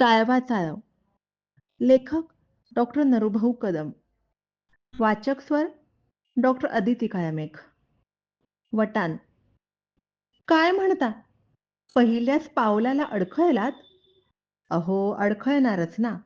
चाळवा चाळव. लेखक डॉक्टर नरुभाऊ कदम. वाचक स्वर डॉक्टर अदिती काळमेघ वटान. काय म्हणता? पहिल्याच पावलाला अडखळलात? अहो अडखळणारच ना.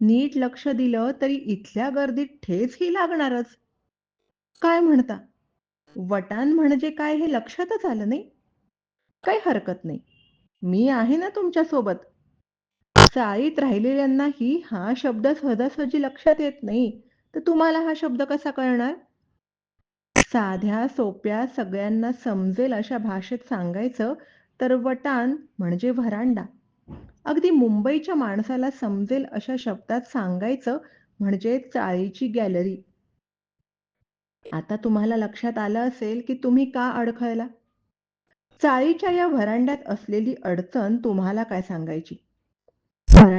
नीट लक्ष दिलं तरी इथल्या गर्दीत ठेच ही लागणारच. काय म्हणता? वटान म्हणजे काय हे लक्षातच आलं नाही. काही हरकत नाही. मी आहे ना तुमच्यासोबत चाळीत राहिलेल्यांनाही हा शब्द सहजासहजी लक्षात येत नाही. तर तुम्हाला हा शब्द कसा कळणार? साध्या सोप्या सगळ्यांना समजेल अशा भाषेत सांगायचं तर वटान म्हणजे व्हरांडा. अगदी मुंबईच्या माणसाला समजेल अशा शब्दात सांगायचं म्हणजे चाळीची गॅलरी. आता तुम्हाला लक्षात आलं असेल की तुम्ही का अडखळला? चाळीच्या या व्हरांड्यात असलेली अडचण तुम्हाला काय सांगायची?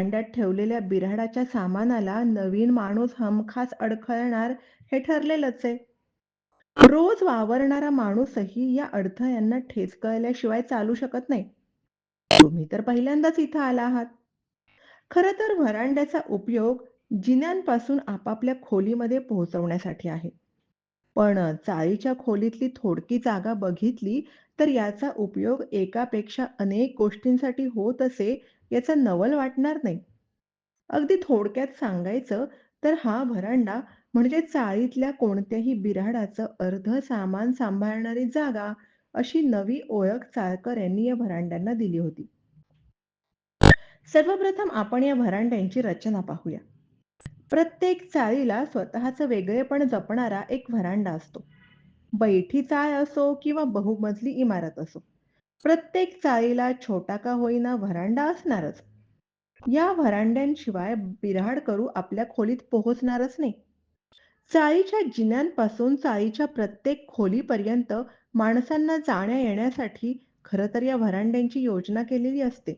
व्हरांड्यात ठेवलेल्या बिऱ्हाडाच्या सामानाला नवीन माणूस हमखास अडखळणार हे ठरलेलंच आहे. रोज वावरणारा माणूसही या अडथळ्यांना ठेचकळल्याशिवाय चालू शकत नाही. तुम्ही तर पहिल्यांदाच इथं आला आहात. खर तर व्हरांड्याचा उपयोग जिन्यांपासून आपापल्या खोलीमध्ये पोहोचवण्यासाठी आहे. पण चाळीच्या खोलीतली थोडकी जागा बघितली तर याचा उपयोग एकापेक्षा अनेक गोष्टींसाठी होत असे याचं नवल वाटणार नाही. अगदी थोडक्यात सांगायचं तर हा व्हरांडा म्हणजे चाळीतल्या कोणत्याही बिऱ्हाडाचं अर्ध सामान सांभाळणारी जागा अशी नवी ओळख चाळकर यांनी या व्हरांड्यांना दिली होती. सर्वप्रथम आपण या व्हरांड्यांची रचना पाहूया. प्रत्येक चाळीला स्वतःचं वेगळेपण जपणारा एक व्हरांडा असतो. बैठी चाळ असो किंवा बहुमजली इमारत असो. प्रत्येक चाळीला छोटा का होईना व्हरांडा असणारच. या व्हरांड्यांशिवाय बिऱ्हाड करू आपल्या खोलीत पोहोचणारच नाही. चाळीच्या जिन्यांपासून चाळीच्या प्रत्येक खोलीपर्यंत माणसांना जाण्या येण्यासाठी खरं तर या व्हरांड्यांची योजना केलेली असते.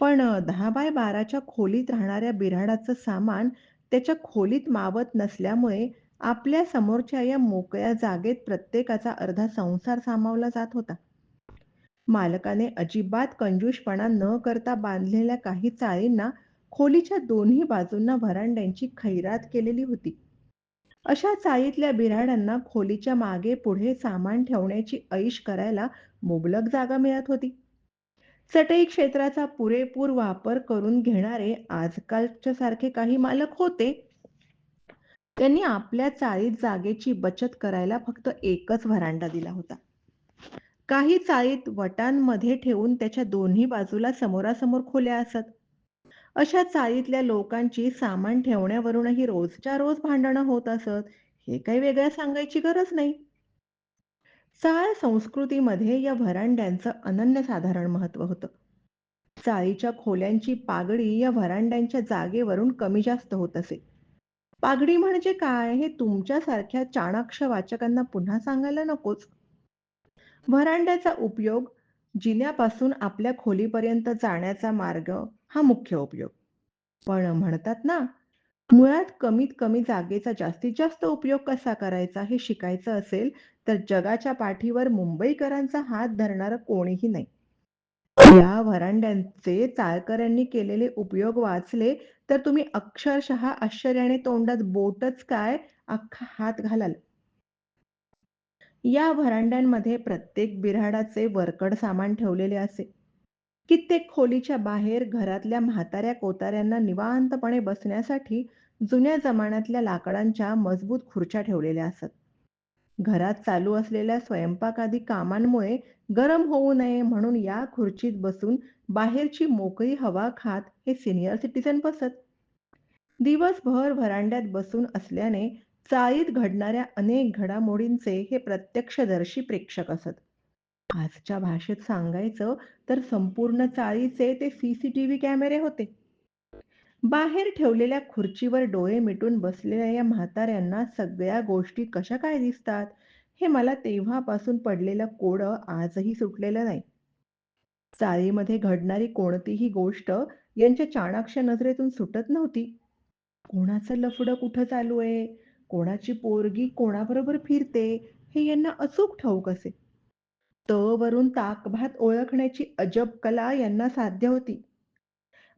पण दहा बाय बाराच्या खोलीत राहणाऱ्या बिऱ्हाडाचं सामान त्याच्या खोलीत मावत नसल्यामुळे आपल्या समोरच्या या मोकळ्या जागेत प्रत्येकाचा अर्धा संसार सामावला जात होता. मालकाने अजिबात कंजूषपणा न करता बांधलेल्या काही चाळींना खोलीच्या दोन्ही बाजूंना व्हरांड्यांची खैरात केलेली होती. अशा चाळीतल्या बिऱ्हाडांना खोलीच्या मागे पुढे सामान ठेवण्याची ऐश करायला मुबलक जागा मिळत होती. चटई क्षेत्राचा पुरेपूर वापर करून घेणारे आजकालच्या सारखे काही मालक होते. त्यांनी आपल्या चाळीत जागेची बचत करायला फक्त एकच व्हरांडा दिला होता. काही चाळीत वटांमध्ये ठेवून त्याच्या दोन्ही बाजूला समोरासमोर खोल्या असत. अशा चाळीतल्या लोकांची सामान ठेवण्यावरूनही रोजच्या रोज भांडणं होत असत हे काही वेगळ्या सांगायची गरज नाही. चाळ संस्कृतीमध्ये या व्हरांड्यांचं अनन्यसाधारण महत्त्व होतं. चाळीच्या खोल्यांची पागडी या व्हरांड्यांच्या जागेवरून कमी जास्त होत असे. पागडी म्हणजे काय हे तुमच्यासारख्या चाणाक्ष वाचकांना पुन्हा सांगायला नकोच. व्हरांड्याचा उपयोग जिन्यापासून आपल्या खोलीपर्यंत जाण्याचा मार्ग हा मुख्य उपयोग. पण म्हणतात ना मुळात कमीत कमी जागेचा जास्तीत जास्त उपयोग कसा करायचा हे शिकायचं असेल तर जगाच्या पाठीवर मुंबईकरांचा हात धरणार कोणीही नाही. या व्हरांड्यांचे चाळकऱ्यांनी केलेले उपयोग वाचले तर तुम्ही अक्षरशः आश्चर्याने तोंडात बोटच काय अख्खा हात घालाल. या व्हरांड्यांमध्ये प्रत्येक बिऱ्हाडाचे वरकड सामान ठेवलेले असे. कित्येक खोलीच्या बाहेर घरातल्या म्हाताऱ्या कोताऱ्यांना निवांतपणे बसण्यासाठी जुन्या जमान्यातल्या लाकडांच्या मजबूत खुर्च्या ठेवलेल्या असत. घरात चालू असलेल्या स्वयंपाकादी कामांमुळे गरम होऊ नये म्हणून या खुर्चीत बसून बाहेरची मोकळी हवा खात हे सिनियर सिटीजन बसत. दिवसभर व्हरांड्यात बसून असल्याने चाळीत घडणाऱ्या अनेक घडामोडींचे हे प्रत्यक्षदर्शी प्रेक्षक असत. आजच्या भाषेत सांगायचं तर संपूर्ण चाळीचे ते सीसीटीव्ही कॅमेरे होते. बाहेर ठेवलेल्या खुर्चीवर डोळे मिटून बसलेल्या या म्हाताऱ्यांना सगळ्या गोष्टी कशा काय दिसतात? हे मला तेव्हापासून पडलेलं कोडं आजही सुटलेलं नाही. चाळीमध्ये घडणारी कोणतीही गोष्ट यांच्या चाणाक्ष नजरेतून सुटत नव्हती. कोणाचं लफडं कुठं चालू आहे? कोणाची पोरगी कोणाबरोबर फिरते हे यांना अचूक ठाऊक असे त वरून ताकभात ओळखण्याची अजब कला यांना साध्य होती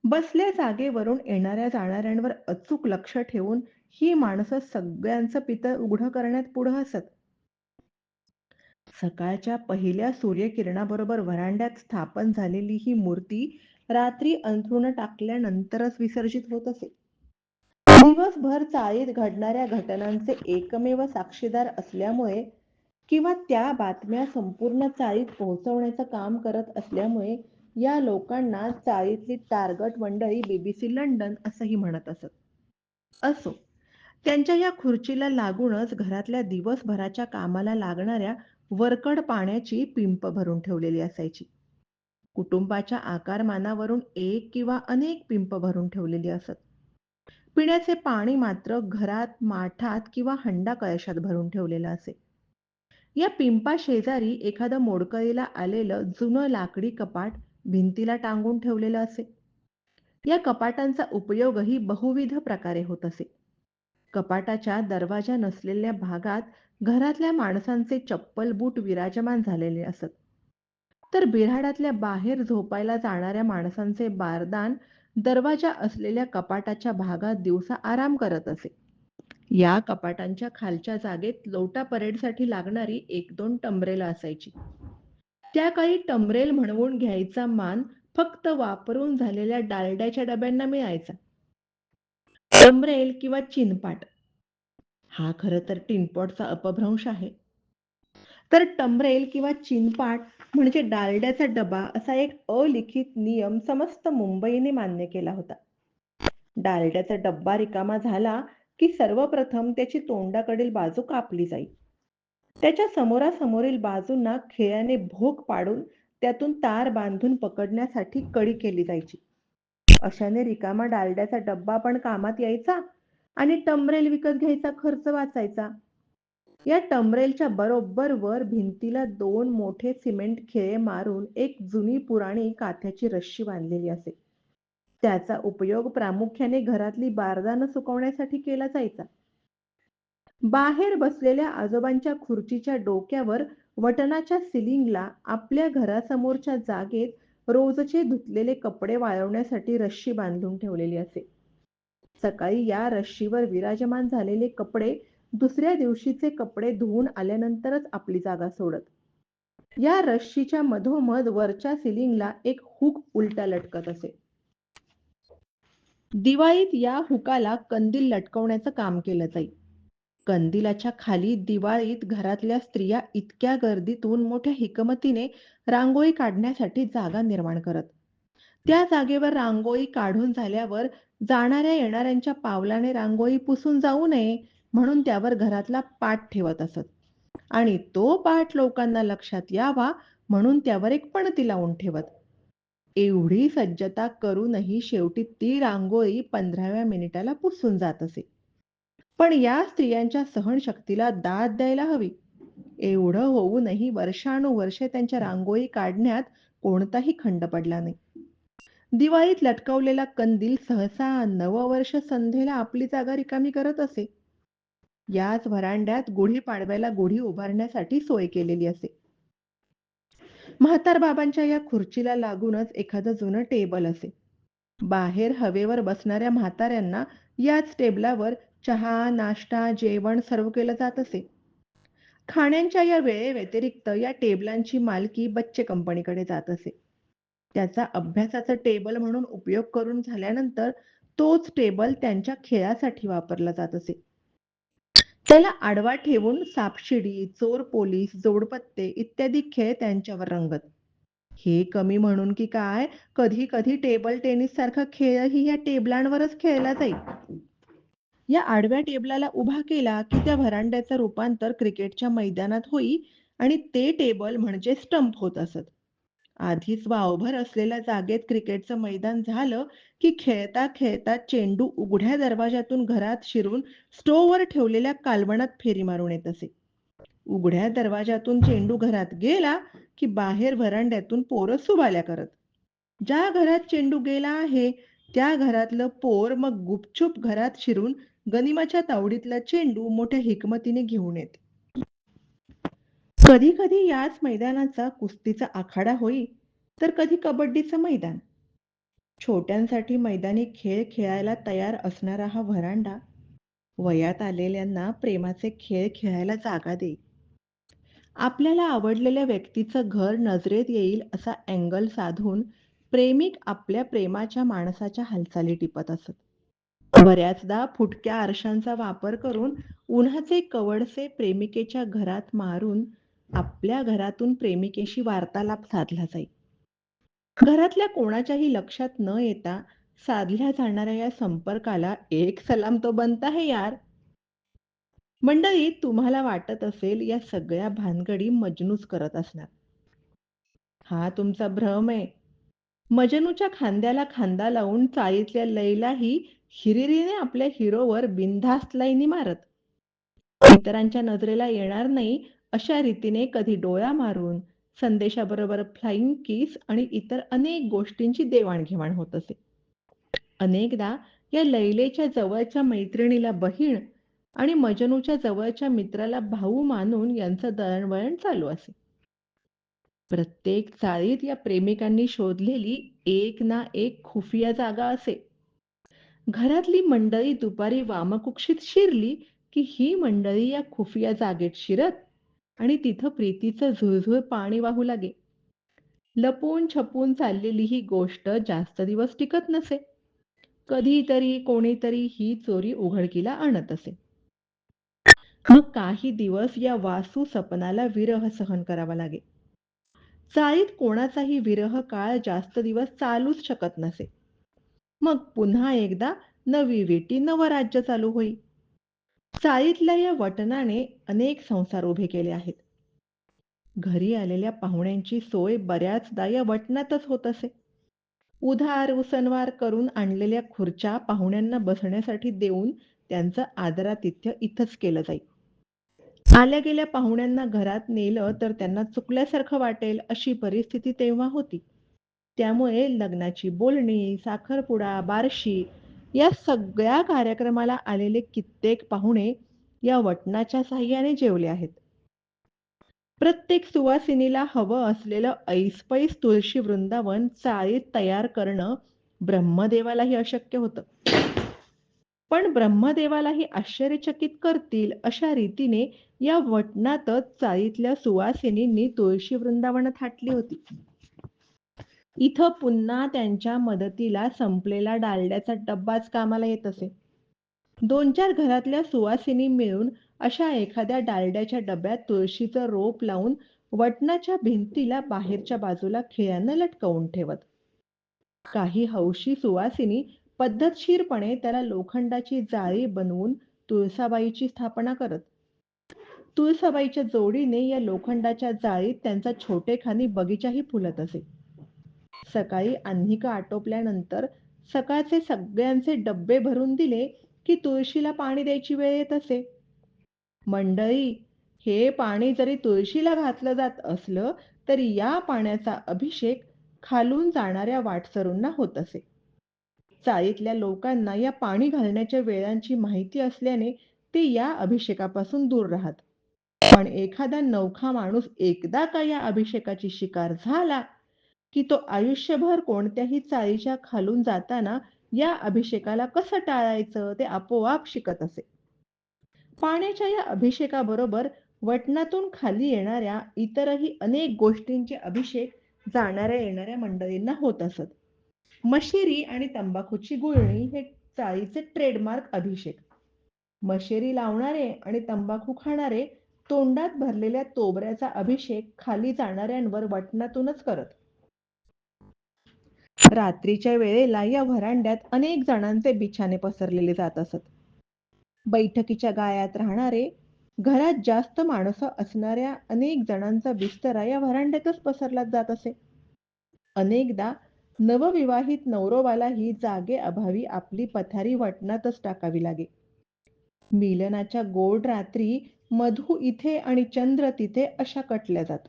बसल्या जागेवरून येणाऱ्या जाणाऱ्यांवर अचूक लक्ष ठेवून ही माणसं सगळ्यांचं पितळ उघडं करण्यात पुढं असत. सकाळच्या पहिल्या सूर्यकिरणाबरोबर व्हरांड्यात स्थापन झालेली ही मूर्ती रात्री अंथरुण टाकल्यानंतरच विसर्जित होत असे. दिवसभर चाळीत घडणाऱ्या घटनांचे एकमेव साक्षीदार असल्यामुळे किंवा त्या बातम्या संपूर्ण चाळीत पोहोचवण्याचं काम करत असल्यामुळे या लोकांना चाळीतली टार्गट मंडळी बीबीसी लंडन असंही म्हणत असत. असो, त्यांच्या या खुर्चीला लागूनच घरातल्या दिवसभराच्या कामाला लागणाऱ्या वरकड पाण्याची पिंप भरून ठेवलेली असायची. कुटुंबाच्या आकारमानावरून एक किंवा अनेक पिंप भरून ठेवलेली असत. पिण्याचे पाणी मात्र घरात माठात किंवा हंडा कळशात भरून ठेवलेलं असे. या पिंपाशेजारी एखादं मोडकळीला आलेलं जुनं लाकडी कपाट भिंतीला टांगून ठेवलेलं असे. या कपाटांचा उपयोगही बहुविध प्रकारे होत असे. कपाटाच्या दरवाजा नसलेल्या भागात घरातल्या माणसांचे चप्पल बूट विराजमान झालेले असत. तर बिऱ्हाडातल्या बाहेर झोपायला जाणाऱ्या माणसांचे बारदान दरवाजा असलेल्या कपाटाच्या भागात दिवसा आराम करत असे. या कपाटांच्या खालच्या जागेत लोटा परेडसाठी लागणारी एक दोन टंबरेलं असायची. त्या काळी टंबरेल म्हणवून घ्यायचा मान फक्त वापरून झालेल्या डालड्याच्या डब्यांना मिळायचा. टंबरेल किंवा चिनपाट हा खर तर टिनपॉटचा अपभ्रंश आहे. तर टंबरेल किंवा चिनपाट म्हणजे डालड्याचा डबा असा एक अलिखित नियम समस्त मुंबईने मान्य केला होता. डालड्याचा डब्बा रिकामा झाला की सर्वप्रथम त्याची तोंडाकडील बाजू कापली जाई. त्याच्या समोरासमोरील बाजूंना खेळ्याने भोक पाडून त्यातून तार बांधून पकडण्यासाठी कडी केली जायची. अशाने रिकामा डालड्याचा डब्बा पण कामात यायचा आणि टंबरेल विकत घ्यायचा खर्च वाचायचा. या टंबरेलच्या बरोबर वर भिंतीला दोन मोठे सिमेंट खिळे मारून एक जुनी पुराणी काथ्याची रश्शी बांधलेली असे. त्याचा उपयोग प्रामुख्याने घरातली बारदानं सुकवण्यासाठी केला जायचा. बाहेर बसलेल्या आजोबांच्या खुर्चीच्या डोक्यावर वटणाच्या सिलिंगला आपल्या घरासमोरच्या जागेत रोजचे धुतलेले कपडे वाळवण्यासाठी रश्शी बांधून ठेवलेली असे. सकाळी या रश्शीवर विराजमान झालेले कपडे दुसऱ्या दिवशीचे कपडे धुवून आल्यानंतरच आपली जागा सोडत. या रश्शीच्या मधोमध वरच्या सिलिंगला एक हुक उलटा लटकत असे. दिवाळीत या हुकाला कंदील लटकवण्याचं काम केलं जाई. कंदिलाच्या खाली दिवाळीत घरातल्या स्त्रिया इतक्या गर्दीतून मोठ्या हिकमतीने रांगोळी काढण्यासाठी जागा निर्माण करत. त्या जागेवर रांगोळी काढून झाल्यावर जाणाऱ्या येणाऱ्यांच्या पावलाने रांगोळी पुसून जाऊ नये म्हणून त्यावर घरातला पाठ ठेवत असत आणि तो पाठ लोकांना लक्षात यावा म्हणून त्यावर एक पणती लावून ठेवत. एवढी सज्जता करूनही शेवटी ती रांगोळी पंधराव्या मिनिटाला पुसून जात असे. पण या स्त्रियांच्या सहनशक्तीला दाद द्यायला हवी. एवढं होऊनही वर्षानुवर्षे त्यांच्या रांगोळी काढण्यात कोणताही खंड पडला नाही. दिवाळीत लटकवलेला कंदील सहसा नववर्ष संध्येला आपली जागा रिकामी करत असे. याच व्हरांड्यात गुढीपाडव्याला गुढी उभारण्यासाठी सोय केलेली असे. म्हातार बाबांच्या या खुर्चीला लागूनच एखादं जुनं टेबल असे. बाहेर हवेवर बसणाऱ्या म्हाताऱ्यांना याच टेबलावर चहा, नाश्ता, जेवण सर्व केलं जात असे. खाण्यांच्या या वेळेव्यतिरिक्त या टेबलांची मालकी बच्चे कंपनीकडे जात असे. त्याचा अभ्यासाचं टेबल म्हणून उपयोग करून झाल्यानंतर तोच टेबल त्यांच्या खेळासाठी वापरला जात असे. त्याला आडवा ठेवून सापशिडी, चोर पोलीस, जोडपत्ते इत्यादी खेळ त्यांच्यावर रंगत. हे कमी म्हणून की काय कधी कधी टेबल टेनिस सारखा खेळही या टेबलांवरच खेळला जाईल या आडव्या टेबलाला उभा केला की त्या व्हरांड्याचं रूपांतर क्रिकेटच्या मैदानात होई आणि ते टेबल म्हणजे स्टंप होत असत. आधीच वावभर असलेल्या जागेत क्रिकेटचं मैदान झालं की खेळता खेळता चेंडू उघड्या दरवाजातून घरात शिरून स्टोवर ठेवलेल्या कालवणात फेरी मारून येत असे. उघड्या दरवाजातून चेंडू घरात गेला की बाहेर व्हरांड्यातून पोरं सुवाल्या करत. ज्या घरात चेंडू गेला आहे त्या घरातलं पोर मग गुपचूप घरात शिरून गनिमाच्या तावडीतला चेंडू मोठ्या हिकमतीने घेऊन येत. कधी कधी याच मैदानाचा कुस्तीचा आखाडा होई तर कधी कबड्डीचं मैदान. छोट्यांसाठी मैदानी खेळ खेळायला तयार असणारा हा व्हरांडा वयात आलेल्यांना प्रेमाचे खेळ खेळायला जागा देईल. आपल्याला आवडलेल्या व्यक्तीचं घर नजरेत येईल असा अँगल साधून प्रेमिक आपल्या प्रेमाच्या माणसाच्या हालचाली टिपत असत. बऱ्याचदा फुटक्या आरशांचा वापर करून उन्हाचे कवडसे प्रेमिकेच्या घरात मारून आपल्या घरातून प्रेमिकेशी वार्तालाप साधला जाई. घरातल्या कोणाच्याही लक्षात न येता साधल्या जाणाऱ्या या संपर्काला एक सलाम तो बनता है यार. मंडळी तुम्हाला वाटत असेल या सगळ्या भानगडी मजनूच करत असणार. हा तुमचा भ्रम आहे. मजनूच्या खांद्याला खांदा लावून चाळीतल्या लैलाही हिरिरीने आपल्या हिरोवर बिनधास्त लाईनी मारत. इतरांच्या नजरेला येणार नाही अशा रीतीने कधी डोळा मारून, संदेशाबरोबर फ्लाइंग किस आणि इतर अनेक गोष्टींची देवाणघेवाण होत असे. अनेकदा या लैलेच्या जवळच्या मैत्रिणीला बहीण आणि मजनूच्या जवळच्या मित्राला भाऊ मानून यांचं दळणवळण चालू असे. प्रत्येक चाळीत या प्रेमिकांनी शोधलेली एक ना एक खुफिया जागा असे. घरातली मंडळी दुपारी वामकुक्षीत शिरली की ही मंडळी या खुफिया जागेत शिरत आणि तिथं प्रीतीचं झुळझुळ पाणी वाहू लागे. लपून छपून चाललेली ही गोष्ट जास्त दिवस टिकत नसे. कधीतरी कोणीतरी ही चोरी उघडकीला आणत असे. मग काही दिवस या वासू सपनाला विरह सहन करावा लागे. चाळीत कोणाचाही विरह काळ जास्त दिवस चालूच शकत नसे. मग पुन्हा एकदा नवी वेटी नवं राज्य चालू होई. चाळीतल्या या वटनाने अनेक संसार उभे केले आहेत. घरी आलेल्या पाहुण्यांची सोय बऱ्याचदा या वटणातच होत असे. उधार उसनवार करून आणलेल्या खुर्च्या पाहुण्यांना बसण्यासाठी देऊन त्यांचं आदरातिथ्य इथंच केलं जाई. आल्या गेल्या पाहुण्यांना घरात नेलं तर त्यांना चुकल्यासारखं वाटेल अशी परिस्थिती तेव्हा होती. त्यामुळे लग्नाची बोलणी, साखरपुडा, बारशी या सगळ्या कार्यक्रमाला आलेले कित्येक पाहुणे या वटणाच्या सहाय्याने जेवले आहेत. प्रत्येक सुवासिनीला हवं असलेलं ऐसपैस तुळशी वृंदावन चाळीत तयार करणं ब्रह्मदेवालाही अशक्य होतं. पण ब्रह्मदेवालाही आश्चर्यचकित करतील अशा रीतीने या वटणातच चाळीतल्या सुवासिनींनी तुळशी वृंदावन थाटली होती. इथं पुन्हा त्यांच्या मदतीला संपलेला डालड्याचा डब्बाच कामाला येत असे. दोन चार घरातल्या सुवासिनी मिळून अशा एखाद्या डालड्याच्या डब्यात तुळशीचं रोप लावून वटणाच्या भिंतीला बाहेरच्या बाजूला खिळ्यानं लटकवून ठेवत. काही हौशी सुवासिनी पद्धतशीरपणे त्याला लोखंडाची जाळी बनवून तुळसाबाईची स्थापना करत. तुळसाबाईच्या जोडीने या लोखंडाच्या जाळीत त्यांचा छोटेखानी बगीचाही फुलत असे. सकाळी आन्हिका आटोपल्यानंतर सकाळचे सगळ्यांचे डब्बे भरून दिले की तुळशीला पाणी द्यायची वेळ येत असे. मंडळी, हे पाणी जरी तुळशीला घातलं जात असलं तरी या पाण्याचा अभिषेक खालून जाणाऱ्या वाटसरूंना होत असे. चाळीतल्या लोकांना या पाणी घालण्याच्या वेळांची माहिती असल्याने ते या अभिषेकापासून दूर राहत. पण एखादा नवखा माणूस एकदा का या अभिषेकाची शिकार झाला की तो आयुष्यभर कोणत्याही चाळीच्या खालून जाताना या अभिषेकाला कसं टाळायचं ते आपोआप शिकत असे. पाण्याच्या या अभिषेकाबरोबर वटणातून खाली येणाऱ्या इतरही अनेक गोष्टींचे अभिषेक जाणाऱ्या येणाऱ्या मंडळींना होत असत. मशेरी आणि तंबाखूची गुळणी हे चाळीचे ट्रेडमार्क अभिषेक. मशेरी लावणारे आणि तंबाखू खाणारे तोंडात भरलेल्या तोबऱ्याचा अभिषेक खाली जाणाऱ्यांवर वटणातूनच करत. रात्रीच्या वेळेला या व्हरांड्यात अनेक जणांचे बिछाने पसरलेले जात असत. बैठकीच्या गाळ्यात राहणारे, घरात जास्त माणसं असणाऱ्या अनेक जणांचा बिस्तरा या व्हरांड्यातच पसरला जात असे. अनेकदा नवविवाहित नौरोवाला ही जागे अभावी आपली पथारी वटणातच टाकावी लागे. मिलनाच्या गोड रात्री मधू इथे आणि चंद्र तिथे अशा कटल्या जात.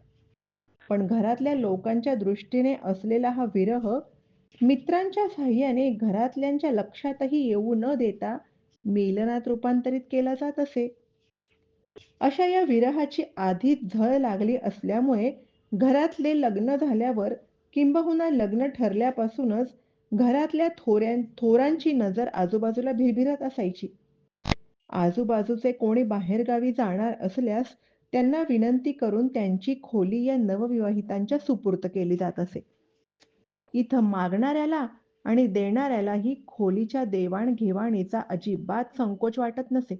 पण घरातल्या लोकांच्या दृष्टीने असलेला हा विरह मित्रांच्या सहाय्याने घरातल्यांच्या लक्षातही येऊ न देता मिलनात रूपांतरित केला जात असे. अशा या विरहाची आधीच झळ लागली असल्यामुळे घरातले लग्न झाल्यावर किंबहुना लग्न ठरल्यापासूनच घरातल्या थोऱ्या थोरांची नजर आजूबाजूला भिरभिरत असायची. आजूबाजूचे कोणी बाहेरगावी जाणार असल्यास त्यांना विनंती करून त्यांची खोली या नवविवाहितांच्या सुपूर्त केली जात असे. इथं मागणाऱ्याला आणि देणाऱ्यालाही खोलीच्या देवाणघेवाणीचा अजिबात संकोच वाटत नसे.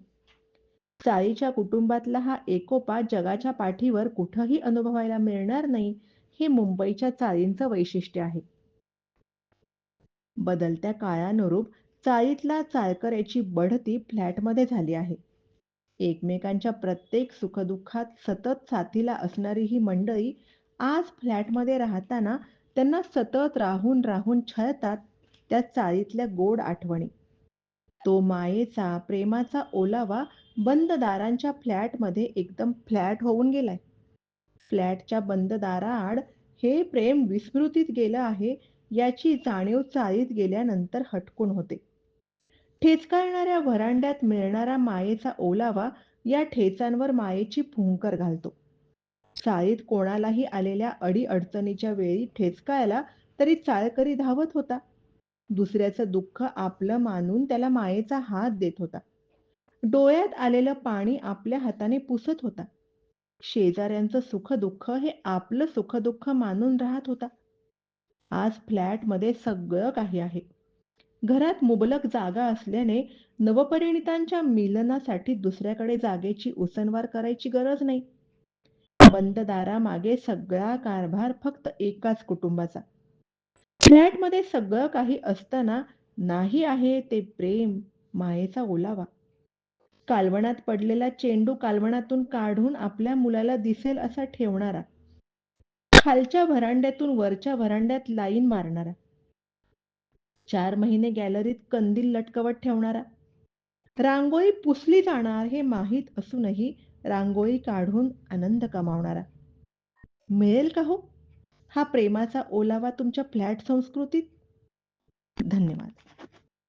चाळीच्या कुटुंबातला हा एकोपा जगाच्या पाठीवर कुठंही अनुभवायला मिळणार नाही, हे मुंबईच्या चाळींचं वैशिष्ट्य आहे. बदलत्या काळानुरूप चाळीतला चाळकऱ्याची बढती फ्लॅटमध्ये झाली आहे. एकमेकांच्या प्रत्येक सुखदुःखात सतत साथीला असणारी ही मंडळी आज फ्लॅटमध्ये राहताना त्यांना सतत राहून राहून छळतात त्या चाळीतल्या गोड आठवणी. तो मायेचा, प्रेमाचा ओलावा बंद दारांच्या फ्लॅटमध्ये एकदम फ्लॅट होऊन गेलाय. फ्लॅटच्या बंद दाराआड हे प्रेम विस्मृतीत गेलं आहे याची जाणीव चाळीत गेल्यानंतर हटकून होते. ठेचकाळणाऱ्या व्हरांड्यात मिळणारा मायेचा ओलावा या ठेचांवर मायेची फुंकर घालतो. चाळीत कोणालाही आलेल्या अडीअडचणीच्या वेळी ठेचकायला तरी चाळकरी धावत होता. दुसऱ्याचं दुःख आपलं मानून त्याला मायेचा हात देत होता. डोळ्यात आलेलं पाणी आपल्या हाताने पुसत होता. शेजाऱ्यांचं सुखदुःख हे आपलं सुखदुःख मानून राहत होता. आज फ्लॅटमध्ये सगळं काही आहे. घरात मुबलक जागा असल्याने नवपरिणितांच्या मिलनासाठी दुसऱ्याकडे जागेची उसनवार करायची गरज नाही. बंद दारामागे सगळा कारभार फक्त एकाच कुटुंबाचा. फ्लॅटमध्ये सगळं काही असताना नाही आहे ते प्रेम, मायेचा ओलावा. कालवणात पडलेला चेंडू कालवणातून काढून आपल्या मुलाला दिसेल असा ठेवणारा. खालच्या व्हरांड्यातून वरच्या व्हरांड्यात लाईन मारणारा. चार महिने गॅलरीत कंदील लटकवत ठेवणारा. रांगोळी पुसली जाणार हे माहीत असूनही रांगोळी काढून आनंद कमावणारा. मिळेल का हो हा प्रेमाचा ओलावा तुमच्या फ्लॅट संस्कृतीत? धन्यवाद.